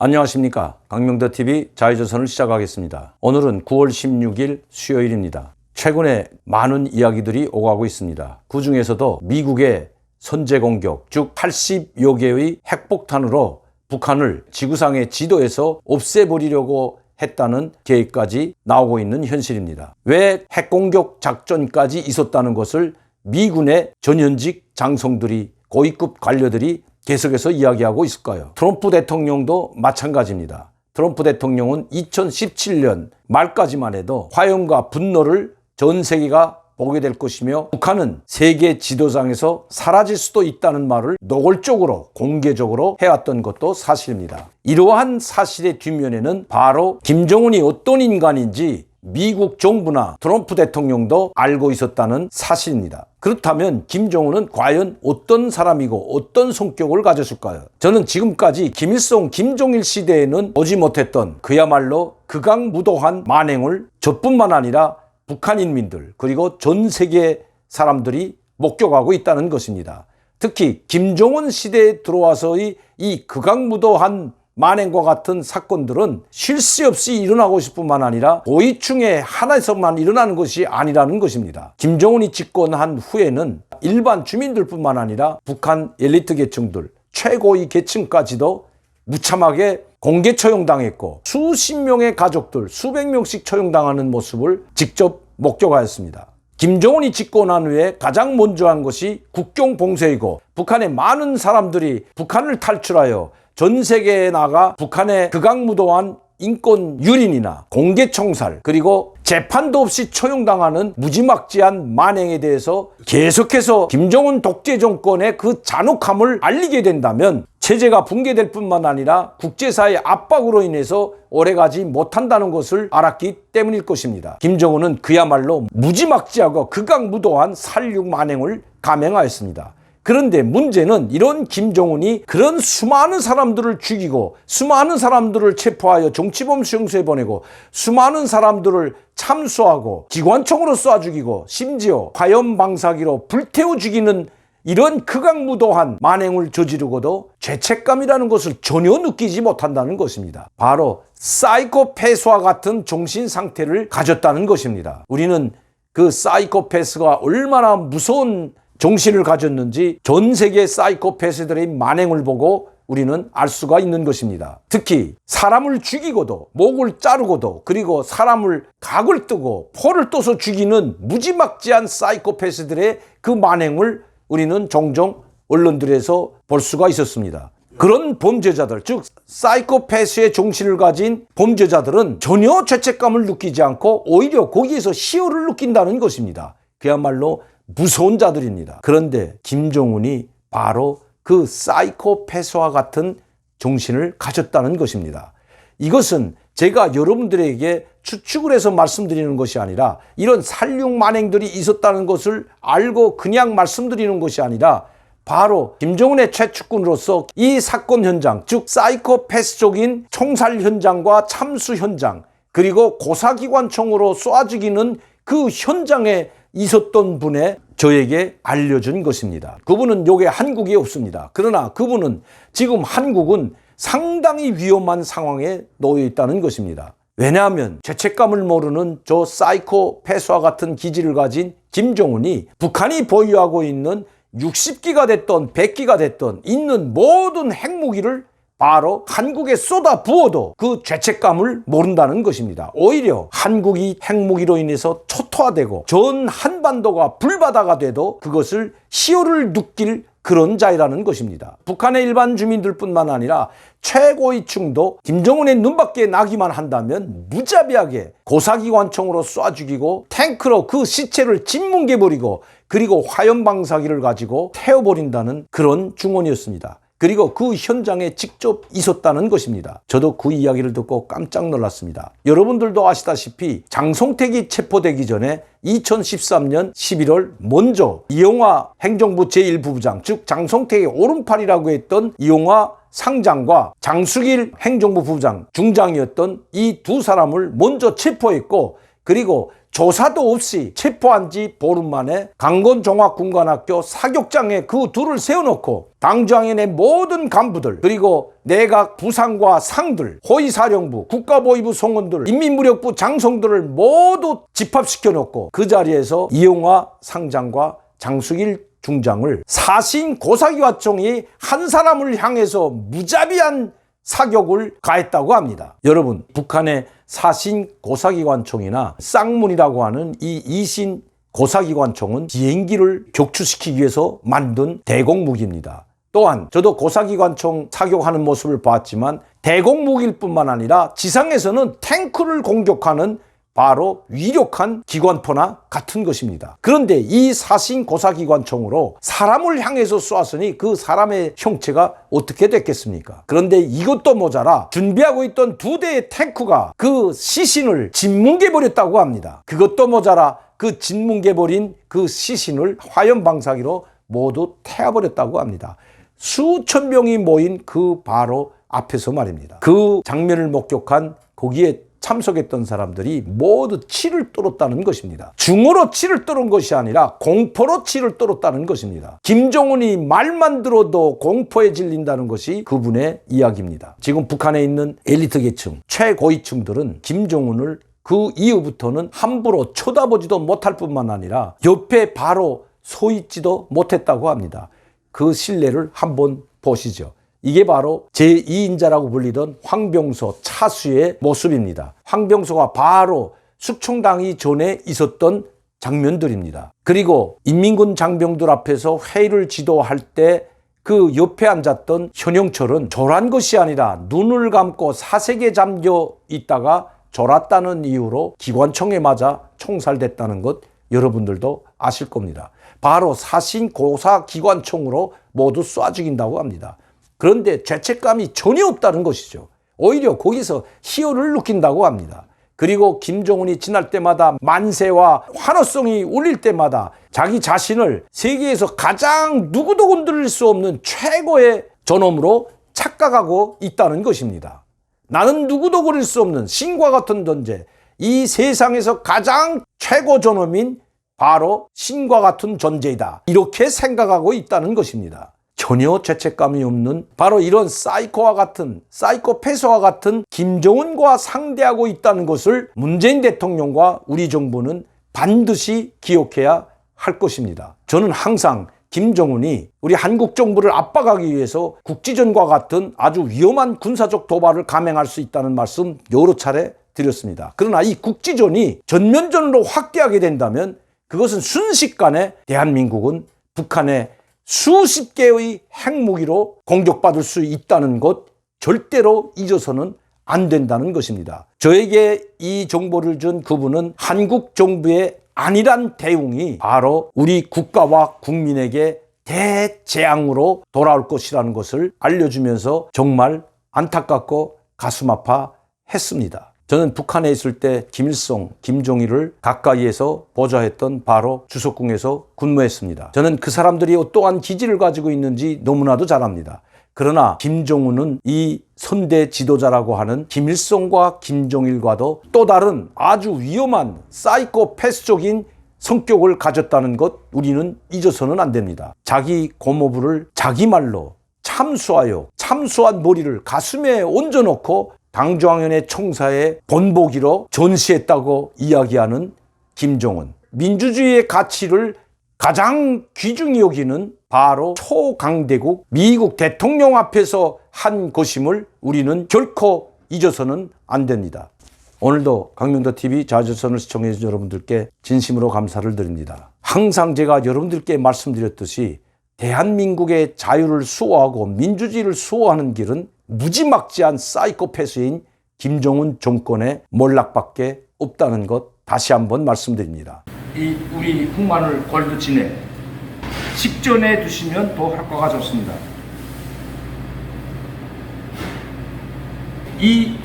안녕하십니까. 강명도 TV 자유조선을 시작하겠습니다. 오늘은 9월 16일 수요일입니다. 최근에 많은 이야기들이 오가고 있습니다. 그 중에서도 미국의 선제 공격, 즉 80여 개의 핵폭탄으로 북한을 지구상의 지도에서 없애버리려고 했다는 계획까지 나오고 있는 현실입니다. 왜 핵공격 작전까지 있었다는 것을 미군의 전현직 장성들이 고위급 관료들이 계속해서 이야기하고 있을까요? 트럼프 대통령도 마찬가지입니다. 트럼프 대통령은 2017년 말까지만 해도 화염과 분노를 전 세계가 보게 될 것이며 북한은 세계 지도상에서 사라질 수도 있다는 말을 노골적으로 공개적으로 해왔던 것도 사실입니다. 이러한 사실의 뒷면에는 바로 김정은이 어떤 인간인지 미국 정부나 트럼프 대통령도 알고 있었다는 사실입니다. 그렇다면 김정은은 과연 어떤 사람이고 어떤 성격을 가졌을까요? 저는 지금까지 김일성, 김종일 시대에는 보지 못했던 그야말로 극악무도한 만행을 저뿐만 아니라 북한 인민들 그리고 전 세계 사람들이 목격하고 있다는 것입니다. 특히 김정은 시대에 들어와서의 이 극악무도한 만행과 같은 사건들은 쉴새 없이 일어나고 있을 뿐만 아니라 고위층의 하나에서만 일어나는 것이 아니라는 것입니다. 김정은이 집권한 후에는 일반 주민들뿐만 아니라 북한 엘리트 계층들, 최고위 계층까지도 무참하게 공개 처형당했고 수십 명의 가족들, 수백 명씩 처형당하는 모습을 직접 목격하였습니다. 김정은이 집권한 후에 가장 먼저 한 것이 국경 봉쇄이고 북한의 많은 사람들이 북한을 탈출하여 전 세계에 나가 북한의 극악무도한 인권 유린이나 공개 청살 그리고 재판도 없이 처형당하는 무지막지한 만행에 대해서 계속해서 김정은 독재 정권의 그 잔혹함을 알리게 된다면 체제가 붕괴될 뿐만 아니라 국제사회의 압박으로 인해서 오래가지 못한다는 것을 알았기 때문일 것입니다. 김정은은 그야말로 무지막지하고 극악무도한 살육 만행을 감행하였습니다. 그런데 문제는 이런 김정은이 그런 수많은 사람들을 죽이고 수많은 사람들을 체포하여 정치범 수용소에 보내고 수많은 사람들을 참수하고 기관총으로 쏴 죽이고 심지어 화염 방사기로 불태워 죽이는 이런 극악무도한 만행을 저지르고도 죄책감이라는 것을 전혀 느끼지 못한다는 것입니다. 바로 사이코패스와 같은 정신 상태를 가졌다는 것입니다. 우리는 그 사이코패스가 얼마나 무서운 정신을 가졌는지 전 세계 사이코패스들의 만행을 보고 우리는 알 수가 있는 것입니다. 특히 사람을 죽이고도 목을 자르고도 그리고 사람을 각을 뜨고 포를 떠서 죽이는 무지막지한 사이코패스들의 그 만행을 우리는 종종 언론들에서 볼 수가 있었습니다. 그런 범죄자들, 즉 사이코패스의 정신을 가진 범죄자들은 전혀 죄책감을 느끼지 않고 오히려 거기에서 희열을 느낀다는 것입니다. 그야말로 무서운 자들입니다. 그런데 김정은이 바로 그 사이코패스와 같은 정신을 가졌다는 것입니다. 이것은 제가 여러분들에게 추측을 해서 말씀드리는 것이 아니라 이런 살육 만행들이 있었다는 것을 알고 그냥 말씀드리는 것이 아니라 바로 김정은의 최측근으로서 이 사건 현장, 즉 사이코패스적인 총살 현장과 참수 현장, 그리고 고사기관총으로 쏴 죽이는 그 현장에 있었던 분의 저에게 알려준 것입니다. 그분은 요게 한국에 없습니다. 그러나 그분은 지금 한국은 상당히 위험한 상황에 놓여 있다는 것입니다. 왜냐하면 죄책감을 모르는 저 사이코 패스와 같은 기질을 가진 김정은이 북한이 보유하고 있는 60기가 됐던 100기가 됐던 있는 모든 핵무기를 바로 한국에 쏟아 부어도 그 죄책감을 모른다는 것입니다. 오히려 한국이 핵무기로 인해서 초토화되고 전 한반도가 불바다가 돼도 그것을 희열을 느낄 그런 자이라는 것입니다. 북한의 일반 주민들뿐만 아니라 최고위층도 김정은의 눈밖에 나기만 한다면 무자비하게 고사기관총으로 쏴 죽이고 탱크로 그 시체를 짓뭉개버리고 그리고 화염방사기를 가지고 태워버린다는 그런 중원이었습니다. 그리고 그 현장에 직접 있었다는 것입니다. 저도 그 이야기를 듣고 깜짝 놀랐습니다. 여러분들도 아시다시피 장송택이 체포되기 전에 2013년 11월 먼저 이용화 행정부 제1부부장 즉 장송택의 오른팔이라고 했던 이용화 상장과 장수길 행정부 부부장 중장이었던 이 두 사람을 먼저 체포했고 그리고 조사도 없이 체포한 지 보름 만에 강건종합군관학교 사격장에 그 둘을 세워놓고 당장의 모든 간부들 그리고 내각 부상과 상들 호위사령부 국가보위부 송원들 인민무력부 장성들을 모두 집합시켜 놓고 그 자리에서 이용화 상장과 장수길 중장을 사신 고사기와총이 한 사람을 향해서 무자비한 사격을 가했다고 합니다. 여러분, 북한의 사신 고사기관총이나 쌍문이라고 하는 이 이신 고사기관총은 비행기를 격추시키기 위해서 만든 대공무기입니다. 또한 저도 고사기관총 사격하는 모습을 봤지만 대공무기일 뿐만 아니라 지상에서는 탱크를 공격하는 바로 위력한 기관포나 같은 것입니다. 그런데 이 사신 고사기관총으로 사람을 향해서 쏘았으니 그 사람의 형체가 어떻게 됐겠습니까? 그런데 이것도 모자라 준비하고 있던 두 대의 탱크가 그 시신을 짓뭉개 버렸다고 합니다. 그것도 모자라 그 짓뭉개 버린 그 시신을 화염 방사기로 모두 태워 버렸다고 합니다. 수천 명이 모인 그 바로 앞에서 말입니다. 그 장면을 목격한 거기에 참석했던 사람들이 모두 치를 떨었다는 것입니다. 중으로 치를 떨은 것이 아니라 공포로 치를 떨었다는 것입니다. 김정은이 말만 들어도 공포에 질린다는 것이 그분의 이야기입니다. 지금 북한에 있는 엘리트 계층, 최고위층들은 김정은을 그 이후부터는 함부로 쳐다보지도 못할 뿐만 아니라 옆에 바로 서 있지도 못했다고 합니다. 그 신뢰를 한번 보시죠. 이게 바로 제2인자라고 불리던 황병소 차수의 모습입니다. 황병소가 바로 숙청당이 전에 있었던 장면들입니다. 그리고 인민군 장병들 앞에서 회의를 지도할 때 그 옆에 앉았던 현영철은 졸한 것이 아니라 눈을 감고 사색에 잠겨 있다가 졸았다는 이유로 기관총에 맞아 총살됐다는 것 여러분들도 아실 겁니다. 바로 사신 고사 기관총으로 모두 쏴 죽인다고 합니다. 그런데 죄책감이 전혀 없다는 것이죠. 오히려 거기서 희열을 느낀다고 합니다. 그리고 김정은이 지날 때마다 만세와 환호성이 울릴 때마다 자기 자신을 세계에서 가장 누구도 건드릴 수 없는 최고의 존엄으로 착각하고 있다는 것입니다. 나는 누구도 그릴 수 없는 신과 같은 존재, 이 세상에서 가장 최고 존엄인 바로 신과 같은 존재이다. 이렇게 생각하고 있다는 것입니다. 전혀 죄책감이 없는 바로 이런 사이코와 같은 사이코패스와 같은 김정은과 상대하고 있다는 것을 문재인 대통령과 우리 정부는 반드시 기억해야 할 것입니다. 저는 항상 김정은이 우리 한국 정부를 압박하기 위해서 국지전과 같은 아주 위험한 군사적 도발을 감행할 수 있다는 말씀 여러 차례 드렸습니다. 그러나 이 국지전이 전면전으로 확대하게 된다면 그것은 순식간에 대한민국은 북한의 수십 개의 핵무기로 공격받을 수 있다는 것 절대로 잊어서는 안 된다는 것입니다. 저에게 이 정보를 준 그분은 한국 정부의 안일한 대응이 바로 우리 국가와 국민에게 대재앙으로 돌아올 것이라는 것을 알려주면서 정말 안타깝고 가슴 아파 했습니다. 저는 북한에 있을 때 김일성, 김종일을 가까이에서 보좌했던 바로 주석궁에서 근무했습니다. 저는 그 사람들이 어떠한 기질을 가지고 있는지 너무나도 잘 압니다. 그러나 김정은은 이 선대 지도자라고 하는 김일성과 김종일과도 또 다른 아주 위험한 사이코패스적인 성격을 가졌다는 것 우리는 잊어서는 안 됩니다. 자기 고모부를 자기 말로 참수하여 참수한 머리를 가슴에 얹어놓고 당중앙위원회 총사의 본보기로 전시했다고 이야기하는 김종은 민주주의의 가치를 가장 귀중히 여기는 바로 초강대국 미국 대통령 앞에서 한 것임을 우리는 결코 잊어서는 안 됩니다. 오늘도 강명도 TV 자주선을 시청해 주신 여러분들께 진심으로 감사를 드립니다. 항상 제가 여러분들께 말씀드렸듯이 대한민국의 자유를 수호하고 민주주의를 수호하는 길은 무지막지한 사이코패스인 김정은 정권의 몰락밖에 없다는 것 다시 한번 말씀드립니다. 이 우리 흑마늘 골드 진액 식전에 두시면 더 효과가 좋습니다. 이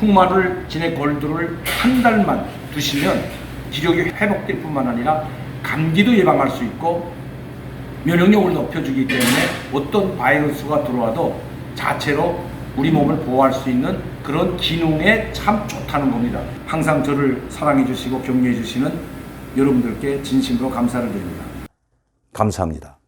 흑마늘 진액 골드를 한 달만 두시면 기력이 회복될 뿐만 아니라 감기도 예방할 수 있고 면역력을 높여주기 때문에 어떤 바이러스가 들어와도 자체로 우리 몸을 보호할 수 있는 그런 기능에 참 좋다는 겁니다. 항상 저를 사랑해 주시고 격려해 주시는 여러분들께 진심으로 감사를 드립니다. 감사합니다.